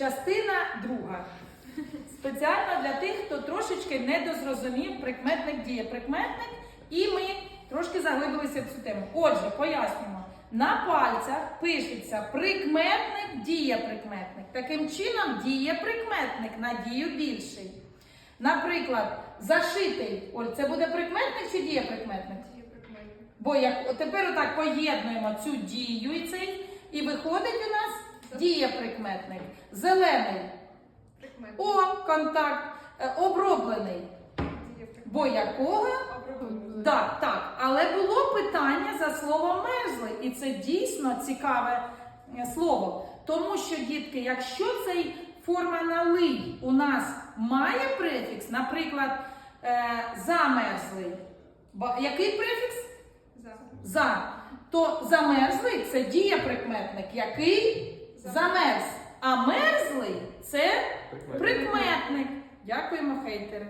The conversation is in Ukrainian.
Частина друга. Спеціально для тих, хто трошечки недозрозумів прикметник дієприкметник, і ми трошки заглибилися в цю тему. Отже, пояснюємо. На пальцях пишеться прикметник, дієприкметник. Таким чином, дієприкметник на дію більший. Наприклад, зашитий. Оль, це буде прикметник чи дієприкметник? Бо як тепер отак поєднуємо цю дію і цей, і виходить у нас дієприкметник. Зелений. О, контакт. Е, Оброблений. Бо якого? Так, так. Але було питання за словом мерзлий, і це дійсно цікаве е, слово. Тому що, дітки, якщо цей форма налий у нас має префікс, наприклад, е, замерзлий, який префікс? За. То замерзлий це дієприкметник, який замерз. А мерзлий це прикметник. Дякуємо, хейтери.